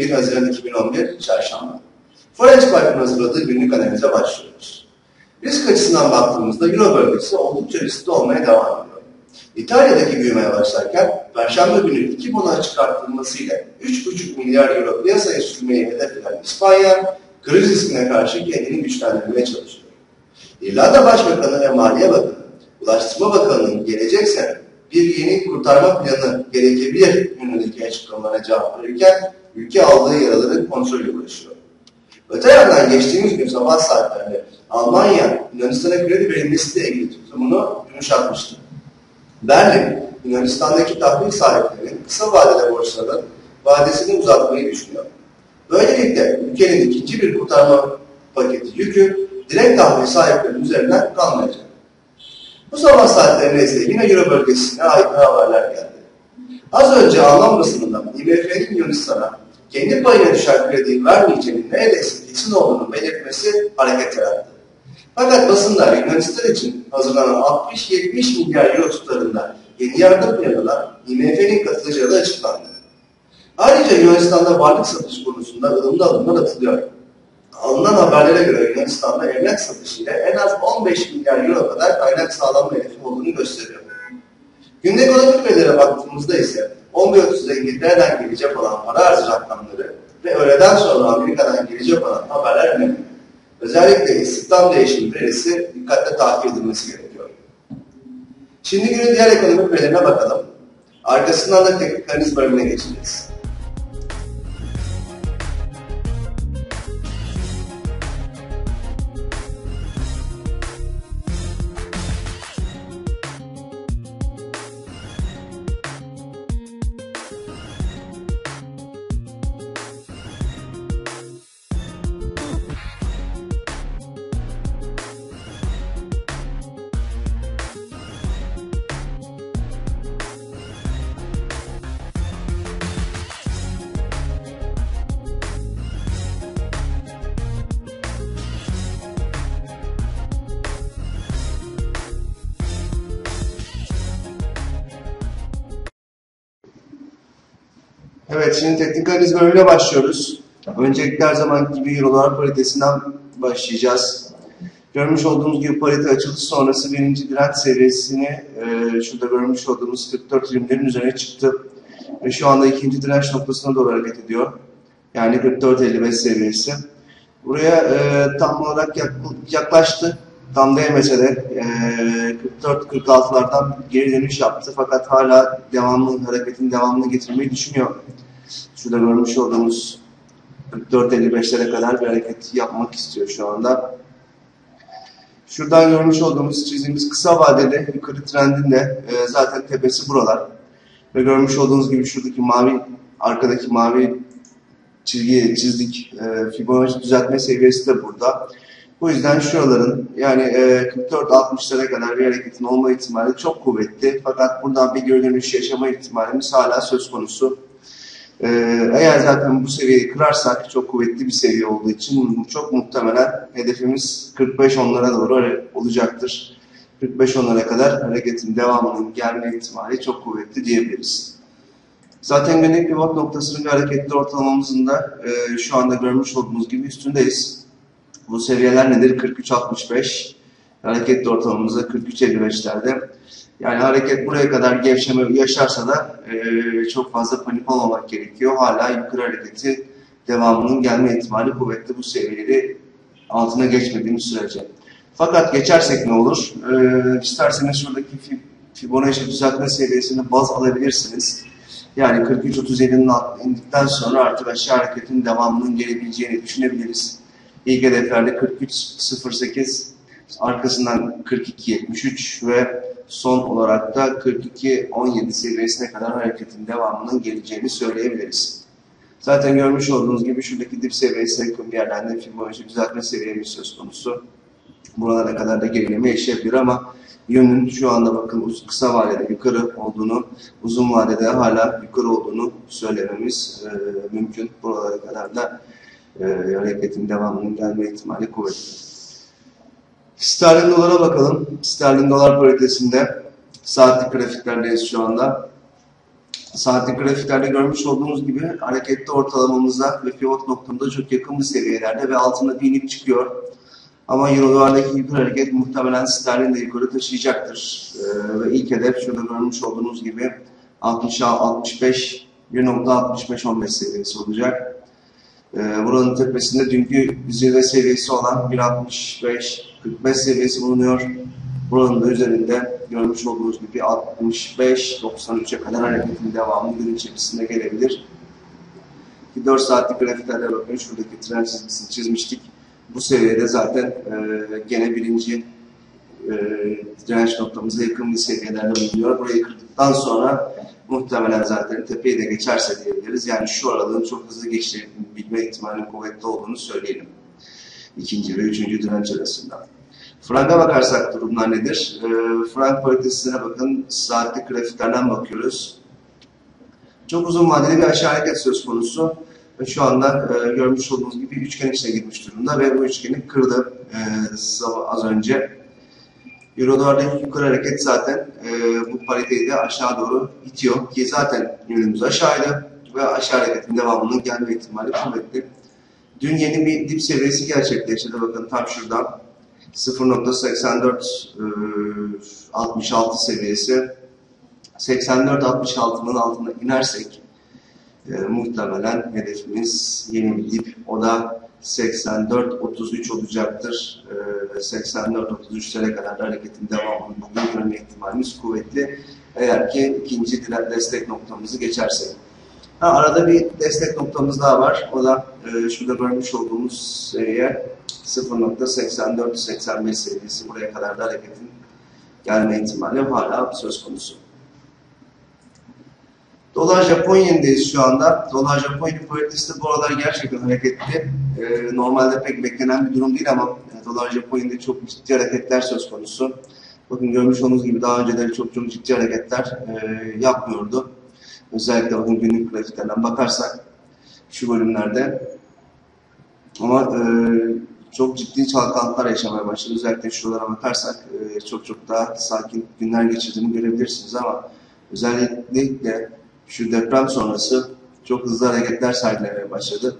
21 Haziran 2011 Çarşamba. Forex Park'ın hazırladığı günlük analize başlıyoruz. Risk açısından baktığımızda Euro bölgesi oldukça riskli olmaya devam ediyor. İtalya'daki büyümeye başlarken Perşembe günü iki bona çıkartılmasıyla 3,5 milyar euro piyasaya sürmeyi hedefleyen İspanya, kriz riskine karşı kendini güçlendirmeye çalışıyor. İrlanda Başbakanı ve Maliye Bakanı, Ulaştırma Bakanı'nın gelecek sene bir yeni kurtarma planı gerekebilir yönündeki açıklamalara cevap verirken ülke aldığı yaraları kontrolü uğraşıyor. Öte yandan geçtiğimiz gün sabah saatlerinde Almanya Yunanistan'a kredi verilmesiyle ilgili tutumunu yumuşatmıştı. Berlin, Yunanistan'daki tahvil sahiplerinin kısa vadede borçların vadesini uzatmayı düşünüyor. Böylelikle ülkenin ikinci bir kurtarma paketi yükü direkt tahvil sahiplerinin üzerinden kalmayacak. Bu sabah saatlerinde ise yine Euro bölgesine ait haberler geldi. Az önce Alman basınından IMF'nin Yunanistan'a kendi payına düşen krediyi vermeyeceğinin neredeyse kesin olduğunu belirtmesi hareket yarattı. Fakat basınlar Yunanistan için hazırlanan 60-70 milyar euro tutarında yeni yardım planına IMF'nin katılacağı da açıklandı. Ayrıca Yunanistan'da varlık satış konusunda ılımlı adımlar atılıyor. Alınan haberlere göre Yunanistan'da emlak satışıyla en az 15 milyar euro kadar kaynak sağlanma hedefi olduğunu gösteriyor. Günlük ekonomik verilere baktığımızda ise 11.30'da İngiltere'den gelecek olan para arzı rakamları ve öğleden sonra Amerika'dan gelecek olan haberler önemli. Özellikle istihdam değişimi verisi dikkatle takip edilmesi gerekiyor. Şimdi günün diğer ekonomik verilerine bakalım. Arkasından da teknik analiz bölümüne geçeceğiz. Evet, şimdi teknik analiz bölümüne başlıyoruz. Öncelikle her zaman gibi Eurolar paritesinden başlayacağız. Görmüş olduğumuz gibi parite açılış sonrası birinci direnç seviyesini e, şurada görmüş olduğumuz 44.20'lerin üzerine çıktı. Ve şu anda ikinci direnç noktasına doğru hareket ediyor. Yani 44.55 seviyesi. Buraya e, tam olarak yaklaştı. Tam değmese de e, 44-46'lardan geri dönüş yaptı. Fakat hala devamlı hareketin devamını getirmeyi düşünüyor. Şurada görmüş olduğumuz 44-55'lere kadar bir hareket yapmak istiyor şu anda. Şuradan görmüş olduğumuz çizdiğimiz kısa vadeli yukarı trendin de e, zaten tepesi buralar. Ve görmüş olduğunuz gibi şuradaki mavi, arkadaki mavi çizgiyi çizdik. E, Fibonacci düzeltme seviyesi de burada. Bu yüzden şuraların yani e, 44-60'lara kadar bir hareketin olma ihtimali çok kuvvetli. Fakat buradan bir geri dönüş yaşama ihtimalimiz hala söz konusu. E, eğer zaten bu seviyeyi kırarsak çok kuvvetli bir seviye olduğu için çok muhtemelen hedefimiz 45 onlara doğru olacaktır. 45 onlara kadar hareketin devamının gelme ihtimali çok kuvvetli diyebiliriz. Zaten günlük pivot noktasının bir hareketli ortalamamızın da e, şu anda görmüş olduğumuz gibi üstündeyiz. Bu seviyeler nedir? 43.65. Hareketli ortalamamızda 43.55'lerde. Yani hareket buraya kadar gevşeme yaşarsa da e, çok fazla panik olmamak gerekiyor. Hala yukarı hareketi devamının gelme ihtimali kuvvetli bu seviyeleri altına geçmediğimiz sürece. Fakat geçersek ne olur? E, isterseniz şuradaki Fibonacci düzeltme seviyesini baz alabilirsiniz. Yani 43.37'nin altına indikten sonra artık aşağı hareketin devamının gelebileceğini düşünebiliriz. İlk hedeflerde 43.08, arkasından 42.73 ve son olarak da 42.17 seviyesine kadar hareketin devamının geleceğini söyleyebiliriz. Zaten görmüş olduğunuz gibi şuradaki dip seviyesi yakın bir yerden de Fibonacci düzeltme seviyemiz söz konusu. Buralara kadar da gerileme yaşayabilir ama yönün şu anda bakın kısa vadede yukarı olduğunu, uzun vadede hala yukarı olduğunu söylememiz e, mümkün. Buralara kadar da e, hareketin devamının gelme ihtimali kuvvetli. Sterlin dolara bakalım. Sterlin dolar paritesinde saatlik grafiklerdeyiz şu anda. Saatlik grafiklerde görmüş olduğunuz gibi hareketli ortalamamıza ve pivot noktamıza çok yakın bir seviyelerde ve altında bir inip çıkıyor. Ama Euro dolardaki yukarı hareket muhtemelen sterlin de yukarı taşıyacaktır. Ee, ve ilk hedef şurada görmüş olduğunuz gibi 60 65 1.65-15 seviyesi olacak. Ee, buranın tepesinde dünkü zirve seviyesi olan 1.65-45 seviyesi bulunuyor. Buranın da üzerinde görmüş olduğunuz gibi 65-93'e kadar hareketin devamı gün içerisinde gelebilir. 4 saatlik grafiklerde bakın şuradaki trend çizgisini çizmiştik. Bu seviyede zaten e, gene birinci e, direnç noktamıza yakın bir seviyelerde bulunuyor. Burayı kırdıktan sonra muhtemelen zaten tepeyi de geçerse diyebiliriz. Yani şu aralığın çok hızlı geçebilme ihtimalinin kuvvetli olduğunu söyleyelim. İkinci ve üçüncü direnç arasında. Frank'a bakarsak durumlar nedir? E, Frank paritesine bakın. Saatlik grafiklerden bakıyoruz. Çok uzun vadeli bir aşağı hareket söz konusu. Şu anda e, görmüş olduğunuz gibi üçgen içine girmiş durumda ve bu üçgeni kırdı e, az önce. Euro dolardaki yukarı hareket zaten e, bu pariteyi de aşağı doğru itiyor ki zaten yönümüz aşağıydı ve aşağı hareketin devamının gelme ihtimali kuvvetli. Dün yeni bir dip seviyesi gerçekleşti. Bakın tam şuradan 0.84 66 seviyesi 84-66'nın altına inersek e, muhtemelen hedefimiz yeni bir dip. O da 84-33 olacaktır. E, 84-33'lere kadar da hareketin devamını görme ihtimalimiz kuvvetli. Eğer ki ikinci destek noktamızı geçersek. Ha, arada bir destek noktamız daha var. O da e, şurada görmüş olduğumuz seviye 0.84-85 seviyesi. Buraya kadar da hareketin gelme ihtimali hala söz konusu. Dolar Japon yenideyiz şu anda. Dolar Japon yeni paritesi de bu aralar gerçekten hareketli. Ee, normalde pek beklenen bir durum değil ama e, Dolar Japon yenide çok ciddi hareketler söz konusu. Bakın görmüş olduğunuz gibi daha önceleri çok çok ciddi hareketler e, yapmıyordu. Özellikle bakın günlük grafiklerden bakarsak şu bölümlerde. Ama e, çok ciddi çalkantılar yaşamaya başladı. Özellikle şuralara bakarsak e, çok çok daha sakin günler geçirdiğini görebilirsiniz ama özellikle şu deprem sonrası çok hızlı hareketler sergilemeye başladı.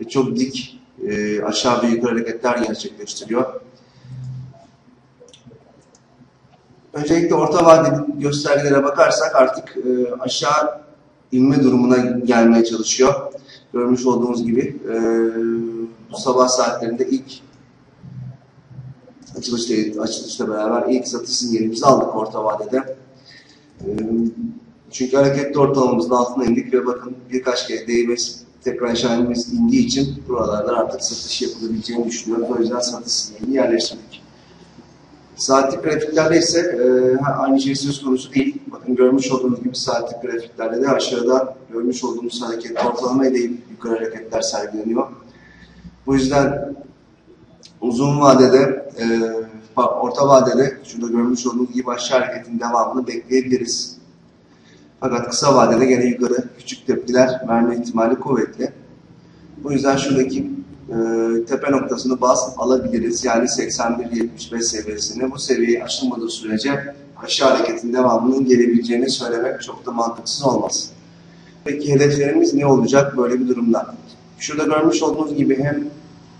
Ve çok dik e, aşağı ve yukarı hareketler gerçekleştiriyor. Öncelikle orta vadeli göstergelere bakarsak artık e, aşağı inme durumuna gelmeye çalışıyor. Görmüş olduğunuz gibi e, bu sabah saatlerinde ilk açılışla, açılışla beraber ilk satış sinyalimizi aldık orta vadede. E, çünkü hareketli ortalamamızın altına indik ve bakın birkaç kere değmez tekrar aşağı indiği için buralardan artık satış yapılabileceğini düşünüyoruz. O yüzden satış sinyalini yerleştirdik. Saatlik grafiklerde ise e, aynı şey söz konusu değil. Bakın görmüş olduğunuz gibi saatlik grafiklerde de aşağıda görmüş olduğumuz hareket ortalama ile yukarı hareketler sergileniyor. Bu yüzden uzun vadede, e, orta vadede şurada görmüş olduğunuz gibi aşağı hareketin devamını bekleyebiliriz. Fakat kısa vadede gene yukarı küçük tepkiler verme ihtimali kuvvetli. Bu yüzden şuradaki e, tepe noktasını bas alabiliriz. Yani 81-75 seviyesini. Bu seviyeyi aşılmadığı sürece aşağı hareketin devamının gelebileceğini söylemek çok da mantıksız olmaz. Peki hedeflerimiz ne olacak böyle bir durumda? Şurada görmüş olduğunuz gibi hem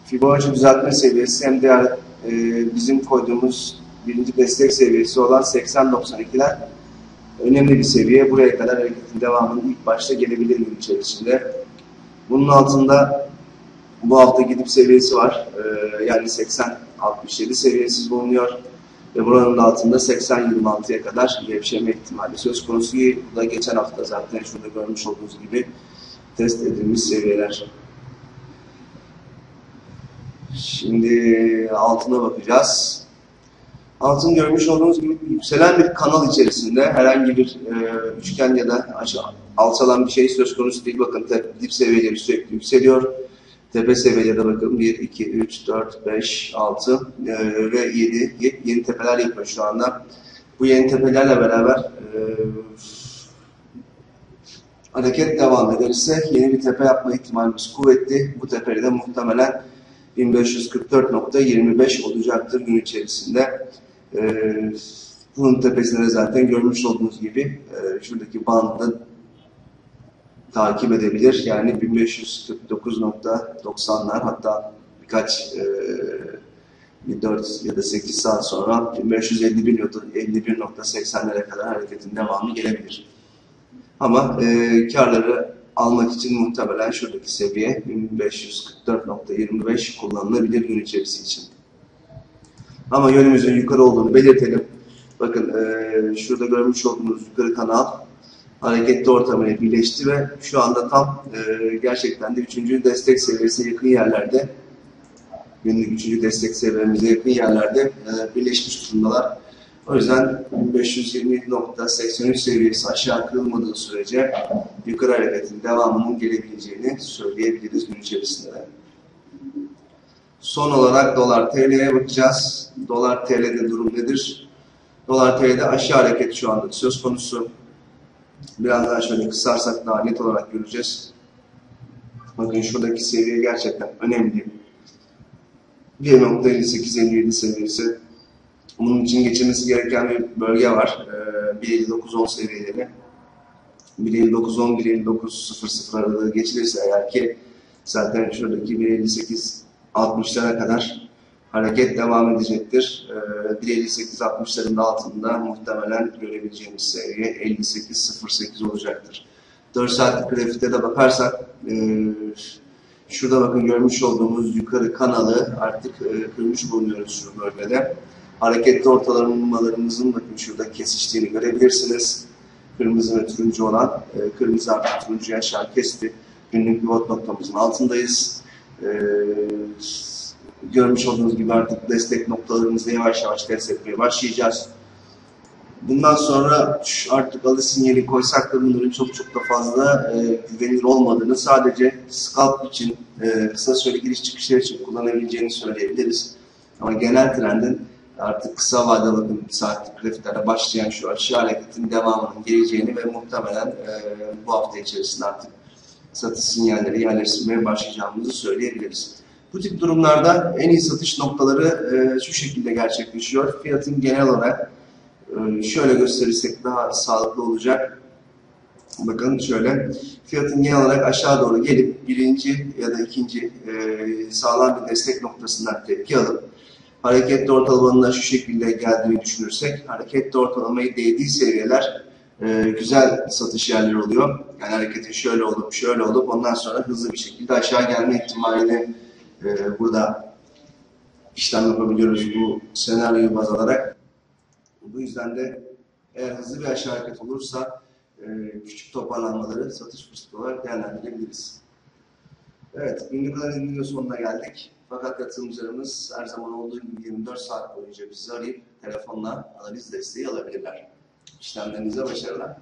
Fibonacci düzeltme seviyesi hem diğer e, bizim koyduğumuz birinci destek seviyesi olan 80-92'ler önemli bir seviye. Buraya kadar hareketin devamının ilk başta gelebilir gün içerisinde. Bunun altında bu hafta gidip seviyesi var. Ee, yani 80-67 seviyesiz bulunuyor. Ve buranın da altında 80-26'ya kadar gevşeme ihtimali söz konusu ki bu da geçen hafta zaten şurada görmüş olduğunuz gibi test edilmiş seviyeler. Şimdi altına bakacağız. Altın görmüş olduğunuz gibi yükselen bir kanal içerisinde herhangi bir e, üçgen ya da alçalan bir şey söz konusu değil. Bakın dip seviyeleri sürekli yükseliyor. Tepe seviyede bakın 1, 2, 3, 4, 5, 6 e, ve 7 yeni tepeler yapıyor şu anda. Bu yeni tepelerle beraber e, hareket devam ederse yeni bir tepe yapma ihtimalimiz kuvvetli. Bu tepeyi de muhtemelen 1544.25 olacaktır gün içerisinde. Ee, bunun tepesinde zaten görmüş olduğunuz gibi e, şuradaki bandı takip edebilir. Yani 1549.90'lar hatta birkaç e, bir 4 ya da 8 saat sonra 1551.80'lere kadar hareketin devamı gelebilir. Ama e, karları almak için muhtemelen şuradaki seviye 1544.25 kullanılabilir gün içerisi için. Ama yönümüzün yukarı olduğunu belirtelim. Bakın e, şurada görmüş olduğunuz yukarı kanal hareketli ortamına birleşti ve şu anda tam e, gerçekten de üçüncü destek seviyesine yakın yerlerde günlük üçüncü destek seviyemize yakın yerlerde e, birleşmiş durumdalar. O yüzden 1527.83 seviyesi aşağı kırılmadığı sürece yukarı hareketin devamının gelebileceğini söyleyebiliriz gün içerisinde de. Son olarak dolar TL'ye bakacağız. Dolar TL'de durum nedir? Dolar TL'de aşağı hareket şu anda söz konusu. Biraz daha şöyle kısarsak daha net olarak göreceğiz. Bakın şuradaki seviye gerçekten önemli. 1.58-57 seviyesi. Bunun için geçilmesi gereken bir bölge var. Ee, 1.59-10 seviyeleri. 1.59-10, 1.59-00 aralığı geçilirse eğer ki zaten şuradaki 1.58-60'lara kadar hareket devam edecektir. Ee, 1.58-60'ların da altında muhtemelen görebileceğimiz seviye 58-08 olacaktır. 4 saatlik grafikte de bakarsak e, şurada bakın görmüş olduğumuz yukarı kanalı artık e, kırmış bulunuyoruz şu bölgede. Hareketli ortalamalarımızın bakın şurada kesiştiğini görebilirsiniz. Kırmızı ve turuncu olan, e, kırmızı artık turuncuyu aşağı kesti. Günlük pivot noktamızın altındayız. E, görmüş olduğunuz gibi artık destek noktalarımızı yavaş yavaş test etmeye başlayacağız. Bundan sonra artık alı sinyali koysak da bunların çok çok da fazla e, güvenilir olmadığını sadece scalp için, e, kısa süre giriş çıkışlar için kullanabileceğini söyleyebiliriz. Ama genel trendin artık kısa vadede bakın saatlik grafiklere başlayan şu aşağı hareketin devamının geleceğini ve muhtemelen e, bu hafta içerisinde artık satış sinyalleri yerleştirmeye başlayacağımızı söyleyebiliriz. Bu tip durumlarda en iyi satış noktaları e, şu şekilde gerçekleşiyor. Fiyatın genel olarak e, şöyle gösterirsek daha sağlıklı olacak. Bakın şöyle, fiyatın genel olarak aşağı doğru gelip birinci ya da ikinci e, sağlam bir destek noktasından tepki alıp hareketli ortalamanın şu şekilde geldiğini düşünürsek, hareketli ortalamayı değdiği seviyeler e, güzel satış yerleri oluyor. Yani hareketin şöyle olup şöyle olup ondan sonra hızlı bir şekilde aşağı gelme ihtimalini e, burada işlem yapabiliyoruz bu senaryoyu baz alarak. Bu yüzden de eğer hızlı bir aşağı hareket olursa e, küçük toparlanmaları satış fırsatı olarak değerlendirebiliriz. Evet, günlük analizin video sonuna geldik. Fakat katılımcılarımız her zaman olduğu gibi 24 saat boyunca bizi arayıp telefonla analiz desteği alabilirler. İslam'dan bize başarılar.